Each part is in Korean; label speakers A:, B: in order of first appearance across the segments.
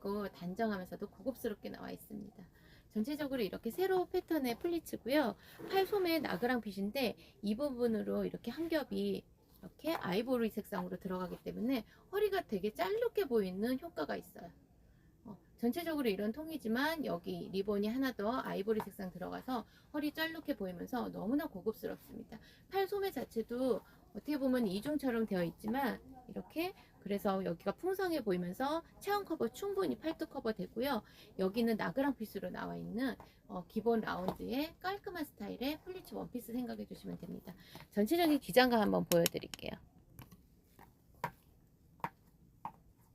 A: 깔끔하고 단정하면서도 고급스럽게 나와 있습니다. 전체적으로 이렇게 세로 패턴의 플리츠고요. 팔 소매 나그랑 핏인데 이 부분으로 이렇게 한 겹이 이렇게 아이보리 색상으로 들어가기 때문에 허리가 되게 짤룩해 보이는 효과가 있어요. 어, 전체적으로 이런 통이지만 여기 리본이 하나 더 아이보리 색상 들어가서 허리 짤룩해 보이면서 너무나 고급스럽습니다. 팔 소매 자체도 어떻게 보면 이중처럼 되어 있지만 이렇게 그래서 여기가 풍성해 보이면서 체형 커버 충분히 팔뚝 커버 되고요. 여기는 나그랑 핏으로 나와 있는 어, 기본 라운드의 깔끔한 스타일의 플리츠 원피스 생각해 주시면 됩니다. 전체적인 기장감 한번 보여드릴게요.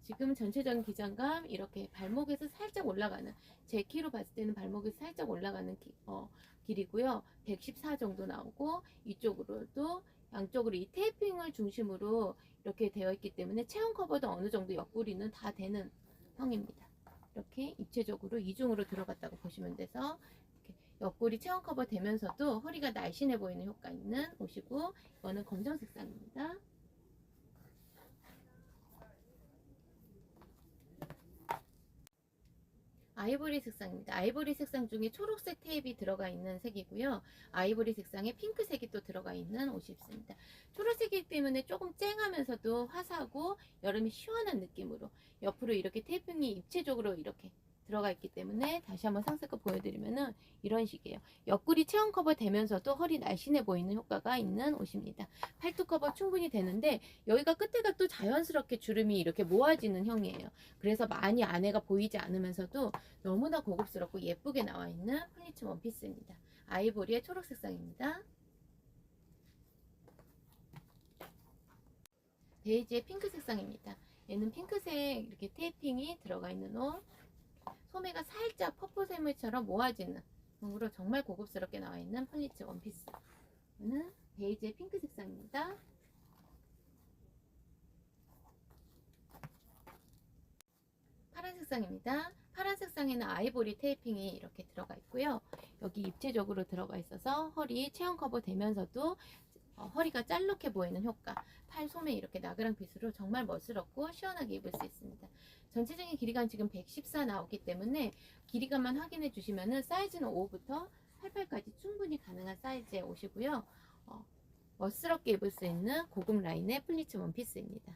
A: 지금 전체적인 기장감 이렇게 발목에서 살짝 올라가는 제 키로 봤을 때는 발목에서 살짝 올라가는 기- 어, 길이고요. 114 정도 나오고 이쪽으로도 양쪽으로 이 테이핑을 중심으로 이렇게 되어 있기 때문에 체형 커버도 어느 정도 옆구리는 다 되는 형입니다. 이렇게 입체적으로 이중으로 들어갔다고 보시면 돼서 옆구리 체형 커버 되면서도 허리가 날씬해 보이는 효과 있는 옷이고 이거는 검정 색상입니다. 아이보리 색상입니다. 아이보리 색상 중에 초록색 테이프 들어가 있는 색이고요. 아이보리 색상에 핑크색이 또 들어가 있는 옷이 있습니다. 초록색이기 때문에 조금 쨍하면서도 화사하고 여름이 시원한 느낌으로 옆으로 이렇게 테이핑이 입체적으로 이렇게 들어가 있기 때문에 다시 한번 상세껏 보여드리면은 이런 식이에요. 옆구리 체형 커버 되면서도 허리 날씬해 보이는 효과가 있는 옷입니다. 팔뚝 커버 충분히 되는데 여기가 끝에가 또 자연스럽게 주름이 이렇게 모아지는 형이에요. 그래서 많이 안에가 보이지 않으면서도 너무나 고급스럽고 예쁘게 나와 있는 플리츠 원피스입니다. 아이보리의 초록 색상입니다. 베이지의 핑크 색상입니다. 얘는 핑크색 이렇게 테이핑이 들어가 있는 옷. 소매가 살짝 퍼플 샘물처럼 모아지는 으로 정말 고급스럽게 나와 있는 플리츠 원피스. 얘는 베이지의 핑크 색상입니다. 파란 색상입니다. 파란 색상에는 아이보리 테이핑이 이렇게 들어가 있고요. 여기 입체적으로 들어가 있어서 허리 체형 커버 되면서도 어, 허리가 짤룩해 보이는 효과. 팔 소매 이렇게 나그랑 핏으로 정말 멋스럽고 시원하게 입을 수 있습니다. 전체적인 길이감 지금 114 나오기 때문에 길이감만 확인해 주시면은 사이즈는 5부터 88까지 충분히 가능한 사이즈의 옷이고요. 어, 멋스럽게 입을 수 있는 고급 라인의 플리츠 원피스입니다.